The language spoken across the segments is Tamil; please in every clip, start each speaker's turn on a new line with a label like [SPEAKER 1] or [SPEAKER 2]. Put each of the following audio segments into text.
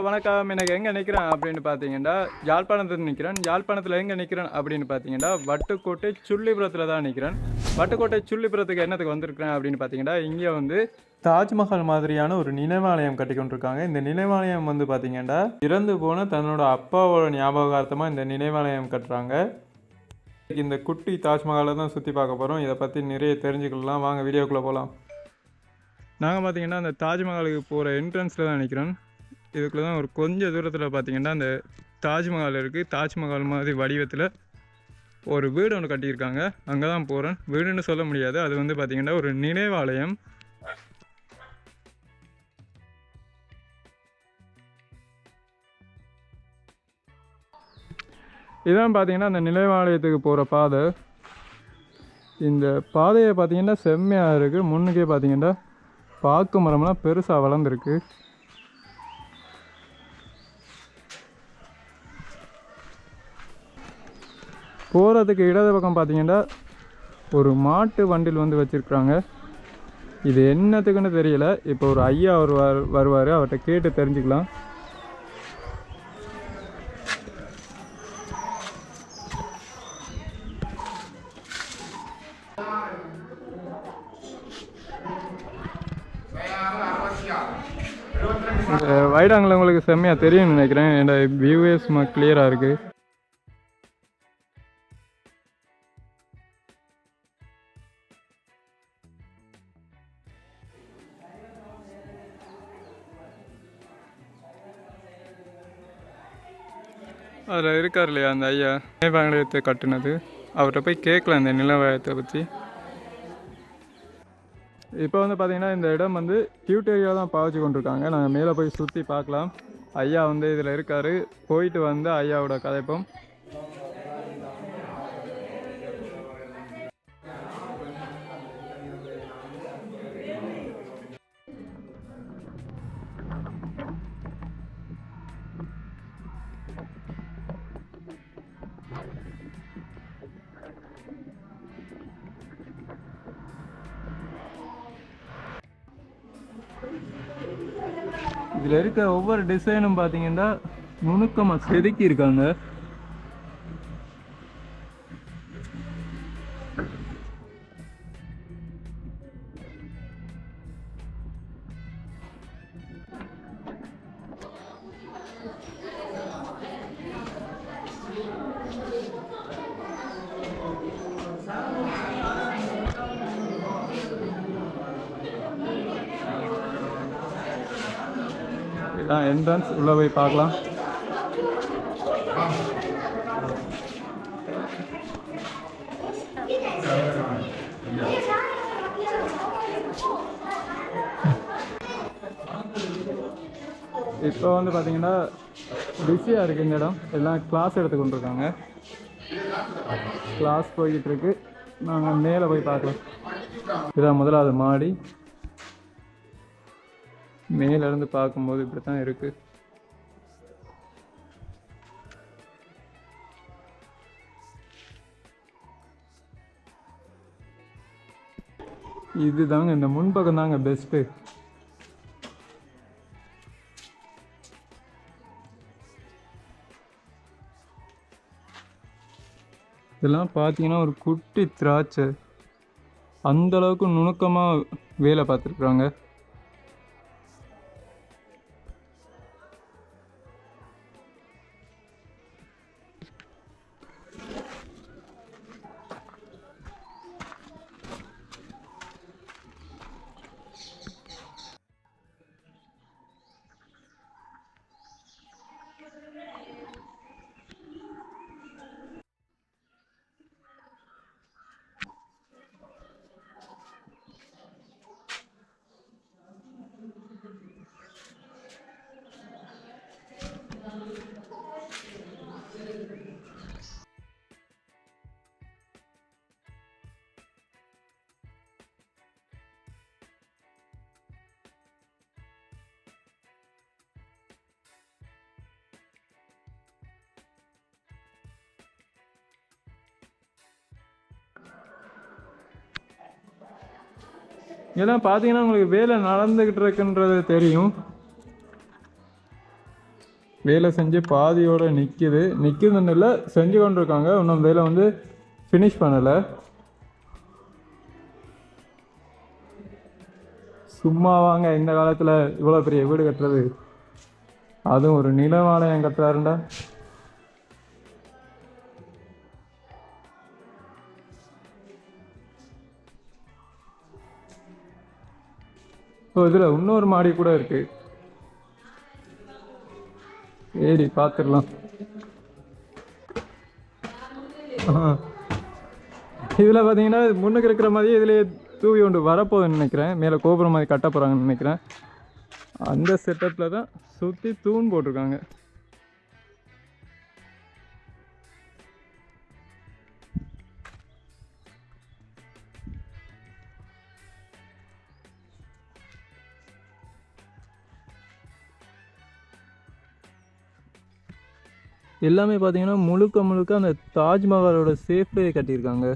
[SPEAKER 1] வணக்கம் எனக்கு எங்கே நிற்கிறேன் அப்படின்னு பார்த்தீங்கன்னா யாழ்ப்பாணத்தில் நிற்கிறேன் யாழ்ப்பாணத்தில் எங்கே நிற்கிறேன் அப்படின்னு பார்த்தீங்கன்னா வட்டுக்கோட்டை சுள்ளிபுரத்தில் தான் நிற்கிறேன் வட்டுக்கோட்டை சுள்ளிபுரத்துக்கு என்னத்துக்கு வந்திருக்கிறேன் அப்படின்னு பார்த்தீங்கன்னா இங்கே வந்து தாஜ்மஹால் மாதிரியான ஒரு நினைவாலயம் கட்டி கொண்டிருக்காங்க. இந்த நினைவாலயம் வந்து பார்த்தீங்கன்னா இறந்து போன தன்னோட அப்பாவோட ஞாபகார்த்தமாக இந்த நினைவாலயம் கட்டுறாங்க. இந்த குட்டி தாஜ்மஹாலை தான் சுற்றி பார்க்க போகிறோம் இதை பற்றி நிறைய தெரிஞ்சுக்கலாம். வாங்க வீடியோக்குள்ளே போகலாம் நாங்கள் பார்த்தீங்கன்னா அந்த தாஜ்மஹாலுக்கு போகிற என்ட்ரன்ஸில் தான் நிற்கிறோம் இதுக்குள்ள தான் ஒரு கொஞ்ச தூரத்தில் பார்த்தீங்கன்னா அந்த தாஜ்மஹால் இருக்குது தாஜ்மஹால் மாதிரி வடிவத்தில் ஒரு வீடு ஒன்று கட்டியிருக்காங்க. அங்கே தான் போகிறேன் வீடுன்னு சொல்ல முடியாது. அது வந்து பார்த்திங்கன்னா ஒரு நினைவாலயம். இதான் பார்த்தீங்கன்னா அந்த நினைவாலயத்துக்கு போகிற பாதை. இந்த பாதையை பார்த்தீங்கன்னா செம்மையாக இருக்குது முன்னுக்கே பார்த்தீங்கன்னா பாக்கு மரம்லாம் பெருசாக வளர்ந்துருக்கு. போகிறதுக்கு இடது பக்கம் பார்த்தீங்கன்னா ஒரு மாட்டு வண்டில் வந்து வச்சுருக்குறாங்க. இது என்னத்துக்குன்னு தெரியல. இப்போ ஒரு ஐயா வருவார் வருவார். அவர்கிட்ட கேட்டு தெரிஞ்சுக்கலாம். இந்த உங்களுக்கு செம்மையாக தெரியும்னு நினைக்கிறேன். என்னோட வியூவே சும்மா கிளியராக இருக்குது அதில் இருக்கார் இல்லையா அந்த ஐயா? நிலவாலயத்தை கட்டினது. அவர்கிட்ட போய் கேட்கல இந்த நிலவாயத்தை பற்றி இப்போ வந்து பார்த்தீங்கன்னா இந்த இடம் வந்து கியூட் தான் பாவிச்சு கொண்டிருக்காங்க. நாங்கள் மேலே போய் சுற்றி பார்க்கலாம். ஐயா வந்து இதில் இருக்கார். போயிட்டு வந்து ஐயாவோட கதைப்போம். இதில் இருக்க ஒவ்வொரு டிசைனும் பார்த்தீங்கன்னா நுணுக்கமாக செதுக்கி இருக்காங்க இதான் என்ட்ரன்ஸ் உள்ளே போய் பார்க்கலாம். இப்போ வந்து பார்த்தீங்கன்னா பிஸியாக இருக்குது இந்த இடம். எல்லாம் கிளாஸ் எடுத்து கொண்டிருக்காங்க கிளாஸ் போய்கிட்டு இருக்கு. நாங்கள் மேலே போய் பார்க்கலாம். இதான் முதலாவது மாடி. மேல இருந்து பார்க்கும்போது இப்படி தான் இருக்கு. இதுதாங்க இந்த முன்பக்கம் தாங்க பெஸ்ட்டு இதெல்லாம் பார்த்தீங்கன்னா ஒரு குட்டி திராட்சை. அந்த அளவுக்கு நுணுக்கமாக வேலை பார்த்துருக்குறாங்க. இங்கெல்லாம் பார்த்தீங்கன்னா உங்களுக்கு வேலை நடந்துக்கிட்டு இருக்குன்றது தெரியும். வேலை செஞ்சு பாதியோட நிற்கிது நிற்கிதுன்னு இல்லை செஞ்சு கொண்டிருக்காங்க. இன்னும் வேலை வந்து ஃபினிஷ் பண்ணலை. சும்மா வாங்க இந்த காலத்தில் இவ்வளோ பெரிய வீடு கட்டுறது. அதுவும் ஒரு நிலவாலயம் கட்டுறாருண்டா. ஓ இதில் இன்னொரு மாடி கூட இருக்கு. சரி பார்த்துடலாம் இதில் பார்த்தீங்கன்னா முன்னுக்கு இருக்கிற மாதிரியே இதுலேயே தூவி கொண்டு வரப்போகுதுன்னு நினைக்கிறேன். மேலே கோபுரம் மாதிரி கட்ட போகிறாங்கன்னு நினைக்கிறேன். அந்த செட்டப்பில் தான் சுற்றி தூண் போட்டிருக்காங்க. எல்லாமே பார்த்தீங்கன்னா முழுக்க முழுக்க அந்த தாஜ்மஹாலோட சேஃப்லேயே கட்டியிருக்காங்க.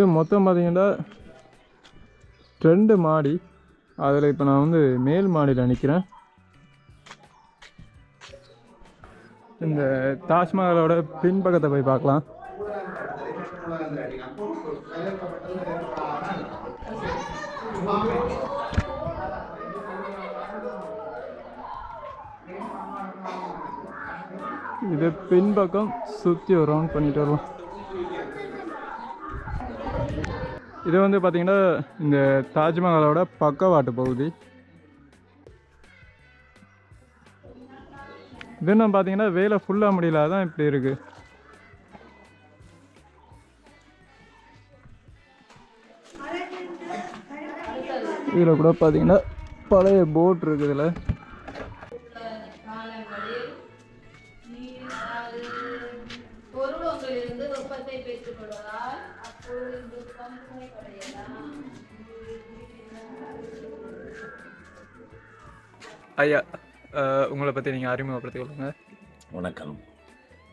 [SPEAKER 1] இது மொத்தம் பார்த்தீங்கன்னா ரெண்டு மாடி. அதில் இப்போ நான் வந்து மேல் மாடியில் நிற்கிறேன். இந்த தாஜ்மஹாலோட பின்பக்கத்தை போய் பார்க்கலாம். இது பின்பக்கம் சுற்றி ஒரு ரவுண்ட் பண்ணிட்டு வருவோம். இது வந்து பார்த்தீங்கன்னா இந்த தாஜ்மஹாலோட பக்கவாட்டு பகுதி. இது என்ன பார்த்தீங்கன்னா வேலை ஃபுல்லாக முடியல தான் இப்படி இருக்கு. இதில் கூட பார்த்தீங்கன்னா பழைய போட் இருக்குது இதில். ஐயா உங்களை பற்றி நீங்கள் அறிமுகப்படுத்திக் கொள்ளுங்க
[SPEAKER 2] வணக்கம்.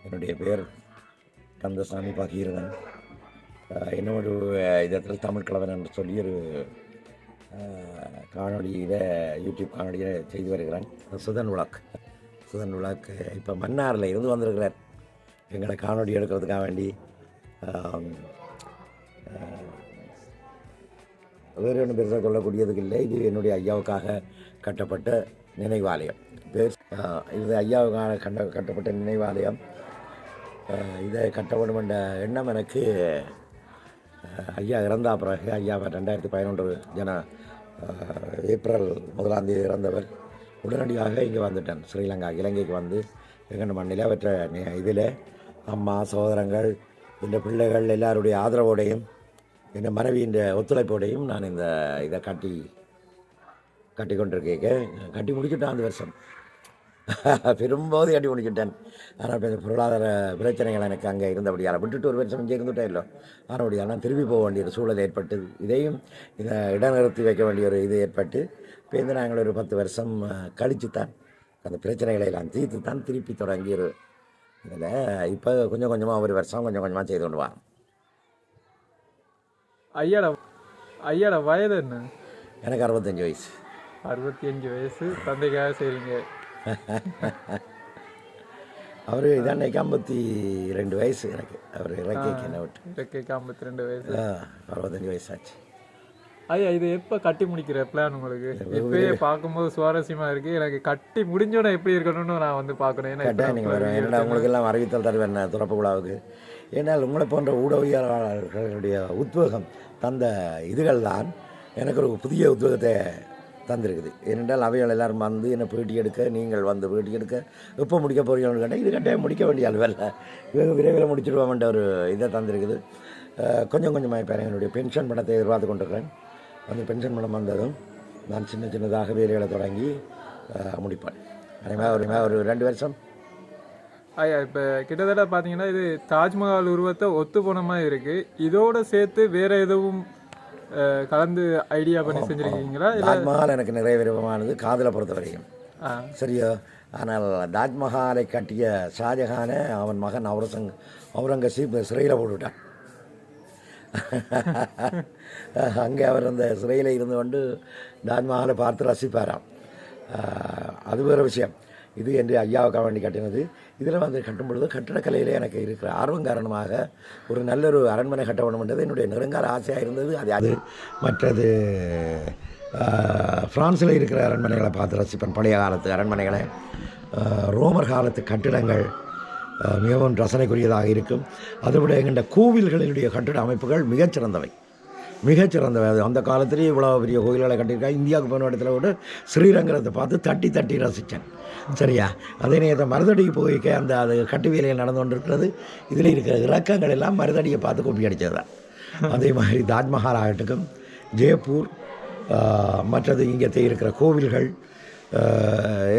[SPEAKER 2] என்னுடைய பேர் கந்தசாமி பகீரதன் அஹ் இன்னும் ஒரு அஹ், தமிழ் கலவன் என்று சொல்லி ஒரு காணொலியில் யூடியூப் காணொலியில் செய்து வருகிறேன். சுதன் விளாக் சுதன் விளாக் இப்போ மன்னாரில் இருந்து வந்திருக்கிறார். எங்களை காணொலி எடுக்கிறதுக்காக வேண்டி. வேறு ஒன்றும் பெருசாக சொல்லக்கூடியதுக்கு இல்லை. இது என்னுடைய ஐயாவுக்காக கட்டப்பட்ட நினைவாலயம். பேர் இது ஐயாவுக்கான கண்ட கட்டப்பட்ட நினைவாலயம். இதை கட்டப்படும் என்ற எண்ணம் எனக்கு ஐயா இறந்தா பிறகு ஐயா ரெண்டாயிரத்தி பதினொன்று ஜன ஏப்ரல் முதலாம் தேதி இறந்தவர் உடனடியாக இங்கே வந்துட்டேன் ஸ்ரீலங்கா இலங்கைக்கு வந்து எங்கள் மண்ணில் அவற்றை இதில் அம்மா சகோதரங்கள் இந்த பிள்ளைகள் எல்லாருடைய ஆதரவோடையும் என் மனைவியின் ஒத்துழைப்போடையும் நான் இந்த இதை கட்டி கட்டி கொண்டிருக்கேன் கட்டி முடிச்சுட்டேன் அந்த வருஷம். பெரும்போது கட்டி முடிச்சுட்டேன் ஆனால் இப்போ பொருளாதார பிரச்சனைகள் எனக்கு அங்கே இருந்தபடியால் விட்டுட்டு ஒரு வருஷம் இங்கே இருந்துட்டேன் இல்லை. ஆனபடியால் நான் திரும்பி போக வேண்டிய ஒரு சூழல் ஏற்பட்டு இதையும் இதை இடைநிறுத்தி வைக்க வேண்டிய ஒரு இது ஏற்பட்டு இப்போ இந்த நாங்கள் ஒரு பத்து வருஷம் கழித்து தான் அந்த பிரச்சனைகளை எல்லாம் தீர்த்து தான் திருப்பி தொடங்கி ஒரு இதில் இப்போ கொஞ்சம் கொஞ்சமாக ஒரு வருஷம் கொஞ்சம் கொஞ்சமாக செய்து கொண்டு வரோம்
[SPEAKER 1] ஐயாட ஐயாட வயது என்ன?
[SPEAKER 2] எனக்கு அறுபத்தஞ்சு வயசு.
[SPEAKER 1] அறுபத்தி அஞ்சு வயசு தந்தைக்காக செய்றீங்க.
[SPEAKER 2] அவர் இதாண்டைக்கு ஐம்பத்தி ரெண்டு வயசு எனக்கு. அவர் இலக்கைக்கு என்ன விட்டு.
[SPEAKER 1] இறக்கைக்கு ஐம்பத்தி ரெண்டு வயசு.
[SPEAKER 2] அறுபத்தஞ்சு வயசாச்சு.
[SPEAKER 1] ஐயா இது எப்போ கட்டி முடிக்கிற பிளான் உங்களுக்கு? இப்பயே பார்க்கும்போது சுவாரஸ்யமா இருக்கு. எனக்கு கட்டி முடிஞ்சோட எப்படி இருக்கணும்னு நான் வந்து பார்க்கணும். ஏன்னா
[SPEAKER 2] நீங்கள் வரும் என்னடா உங்களுக்கு எல்லாம் அறிவித்தல் தருவேன் நான் துறப்பு விழாவுக்கு. ஏன்னால் உங்களை போன்ற ஊடகவியலாளர்களுடைய உத்வேகம் தந்த இதுகள் தான் எனக்கு ஒரு புதிய உத்வேகத்தை தந்திருக்குது. ஏனென்றால் அவைகள் எல்லாரும் வந்து என்னை பேட்டி எடுக்க நீங்கள் வந்து பேட்டி எடுக்க எப்போ முடிக்க போறீங்கன்னு கேட்டால் இது கட்டாயம் முடிக்க வேண்டிய அளவில் வெகு விரைவில் முடிச்சிடுவோம்ன்ற ஒரு இதை தந்திருக்குது. கொஞ்சம் கொஞ்சமாக இப்போ என்னுடைய பென்ஷன் பணத்தை எதிர்பார்த்து கொண்டிருக்கிறேன். அந்த பென்ஷன் பணம் வந்ததும் நான் சின்ன சின்னதாக வேலைகளை தொடங்கி முடிப்பேன். அதேமாதிரி ஒரு ஒரு ரெண்டு வருஷம்.
[SPEAKER 1] ஐயா இப்போ கிட்டத்தட்ட பார்த்தீங்கன்னா இது தாஜ்மஹால் உருவத்தை ஒத்து போன மாதிரி இதோடு சேர்த்து வேறு எதுவும் கலந்து ஐடியா பண்ணி செஞ்சிருக்கீங்களா?
[SPEAKER 2] தாஜ்மஹால் எனக்கு நிறைய விருப்பமானது. காதலை பொறுத்த வரைக்கும். சரியா? ஆனால் தாஜ்மஹாலை கட்டிய ஷாஜஹானை அவன் மகன் அவுரசங் அவுரங்கசீப் சிறையில் போட்டுவிட்டான் அங்கே அவர் அந்த சிறையில் இருந்து கொண்டு தாஜ்மஹாலை பார்த்து ரசிப்பாராம். அது வேறு விஷயம். இது என்று ஐயாவுக்காக வேண்டி கட்டினது. இதில் வந்து கட்டும் பொழுது கட்டிடக்கலையில் எனக்கு இருக்கிற ஆர்வம் காரணமாக ஒரு நல்ல ஒரு அரண்மனை கட்ட வேண்டும்ன்றது என்னுடைய நெருங்கால ஆசையாக இருந்தது. அது அது. மற்றது ஃப்ரான்ஸில் இருக்கிற அரண்மனைகளை பார்த்து ரசிப்பேன். பழைய காலத்து அரண்மனைகளை. ரோமர் காலத்து கட்டிடங்கள் மிகவும் ரசனைக்குரியதாக இருக்கும். அதை விட எங்கள்ட கோவில்களினுடைய கட்டிட அமைப்புகள் மிகச்சிறந்தவை. மிகச்சிறந்த வேதம் அந்த காலத்திலேயே இவ்வளோ பெரிய கோயில்களை கட்டியிருக்காங்க இந்தியாவுக்கு போன இடத்துல கூட ஸ்ரீரங்கத்தை பார்த்து தட்டி தட்டி ரசித்தேன் சரியா? அதே நேரத்தை மருதடிக்கு போய்க்க அந்த அது கட்டு வேலையில் நடந்து கொண்டிருக்கிறது. இதில் இருக்கிற இலக்கங்கள் எல்லாம் மருதடியை பார்த்து கொப்பி அடித்தது தான் அதே மாதிரி தாஜ்மஹால் ஆகட்டும் ஜெயப்பூர் மற்றது இங்கே இருக்கிற கோவில்கள்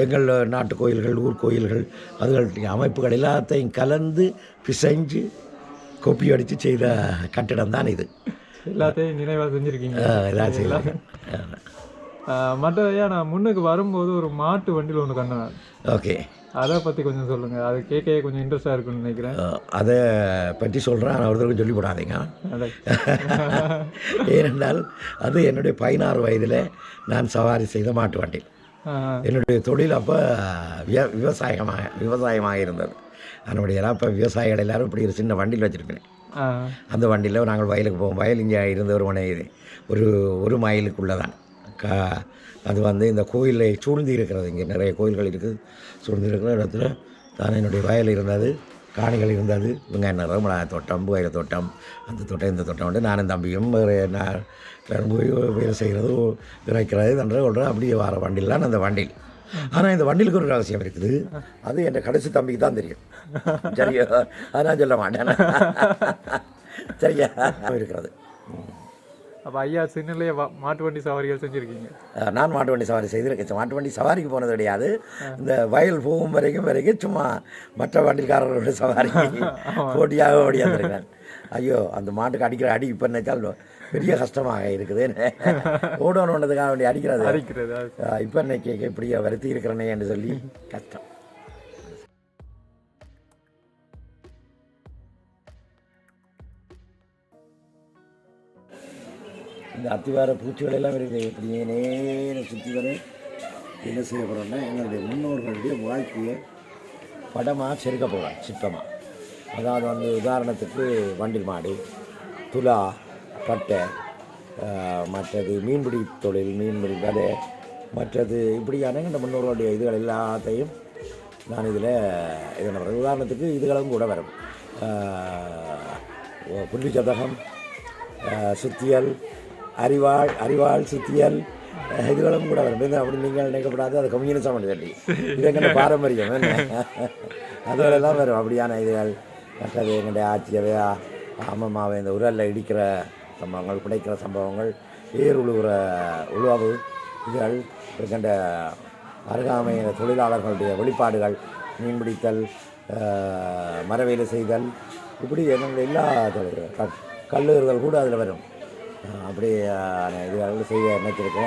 [SPEAKER 2] எங்கள் நாட்டு கோயில்கள் ஊர் கோயில்கள் அதுகளுடைய அமைப்புகள் எல்லாத்தையும் கலந்து பிசைஞ்சு கொப்பி அடித்து செய்த கட்டிடம் தான் இது.
[SPEAKER 1] எல்லாத்தையும் நினைவாக செஞ்சுருக்கீங்க.
[SPEAKER 2] எல்லாம் செய்யலாம்.
[SPEAKER 1] மற்றதையா நான் முன்னுக்கு வரும்போது ஒரு மாட்டு வண்டியில் ஒன்று கண்டேன்
[SPEAKER 2] ஓகே.
[SPEAKER 1] அதை பற்றி கொஞ்சம் சொல்லுங்கள் அது கேட்க கொஞ்சம் இன்ட்ரெஸ்டாக இருக்குன்னு நினைக்கிறேன்.
[SPEAKER 2] அதை பற்றி சொல்கிறேன் ஆனால் ஒருத்தருக்கும் சொல்லி போடாதீங்க. ஏனென்றால் அது என்னுடைய பதினாறு வயதில் நான் சவாரி செய்த மாட்டு வண்டி. என்னுடைய தொழில் அப்போ விவசாயமாக விவசாயமாக இருந்தது. அதனுடைய எல்லாம் இப்போ விவசாயிகள் எல்லாரும் இப்படி ஒரு சின்ன வண்டியில் வச்சுருக்கிறேன்.
[SPEAKER 1] ஆ,
[SPEAKER 2] அந்த வண்டியில் நாங்கள் வயலுக்கு போவோம். வயல் இங்கே இருந்த ஒரு மனை ஒரு ஒரு மைலுக்குள்ளே தான் கா அது வந்து இந்த கோயிலை சூழ்ந்து இருக்கிறது. இங்கே நிறைய கோயில்கள் இருக்குது. சூழ்ந்து இருக்கிற இடத்துல தான் என்னுடைய வயல் இருந்தது காணிகள் இருந்தது. வெங்காய நிறம் தோட்டம் வயல் தோட்டம் அந்த தோட்டம் இந்த தோட்டம் வந்து நானும் தம்பியும் நான் போய் வேலை செய்கிறது இறைக்கிறது என்ற ஒன்று அப்படியே வர வண்டியில் தான் அந்த வண்டியில். ஆனால் இந்த வண்டிலுக்கு ஒரு ரகசியம் இருக்குது. அது என் கடைசி தம்பிக்கு தான் தெரியும். சரியா? அதை நான் சொல்ல மாட்டேன். சரியா? இருக்கிறது.
[SPEAKER 1] அப்போ ஐயா சின்னலையே மாட்டு வண்டி சவாரிகள் செஞ்சுருக்கீங்க.
[SPEAKER 2] நான் மாட்டு வண்டி சவாரி செய்திருக்கேன். மாட்டு வண்டி சவாரிக்கு போனது கிடையாது. இந்த வயல் போகும் வரைக்கும் வரைக்கும் சும்மா மற்ற வண்டிக்காரர்களோட சவாரி போட்டியாக ஓடியாந்துருக்கேன் ஐயோ அந்த மாட்டுக்கு அடிக்கிற அடி இப்போ நினைச்சால் பெரிய கஷ்டமாக இருக்குது. ஓடணுன்றதுக்காக வேண்டி அடிக்கிறது.
[SPEAKER 1] அடிக்கிறது
[SPEAKER 2] இப்போ இன்னைக்கு இப்படியா வருத்தி இருக்கிறனே என்று சொல்லி கஷ்டம். இந்த அத்திவார பூச்சிகள் எல்லாம் இருக்குது இப்படியே நேர சுற்றி வர என்ன செய்ய போகிறோம்னா எங்களுடைய முன்னோர்களுடைய வாழ்க்கையை படமாக செருக்க போகிறோம் சிற்பமாக அதாவது வந்து உதாரணத்துக்கு வண்டில் மாடு துலா பட்டை மற்றது மீன்பிடி தொழில் மீன்பிடி கதை மற்றது இப்படியான இந்த முன்னோர்களுடைய இதுகள் எல்லாத்தையும் நான் இதில் இது என்ன பண்ணுறேன் உதாரணத்துக்கு இதுகளும் கூட வரும். புள்ளி சதகம் சுத்தியல் அறிவாள் அறிவாள் சுத்தியல் இதுகளும் கூட வரும். அப்படி நீங்கள் நினைக்கப்படாது அது கம்யூனிசம் தள்ளி இது எங்கள் பாரம்பரியம் அதுகளெல்லாம் வரும். அப்படியான இதுகள் மற்றது எங்களுடைய ஆட்சியவை அம்மம்மாவை இந்த உரலில் இடிக்கிற சம்பவங்கள் பிடிக்கிற சம்பவங்கள் ஏர் உழுவுற உழுவு இதுகள் இருக்கின்ற அருகாமையின தொழிலாளர்களுடைய வெளிப்பாடுகள் மீன்பிடித்தல் ஆஹ், மரவேலை செய்தல் இப்படி எங்களுடைய எல்லா தொழில்கள் க- கூட அதில் வரும். அப்படி இதுகள் செய்ய நினைச்சிருக்கேன்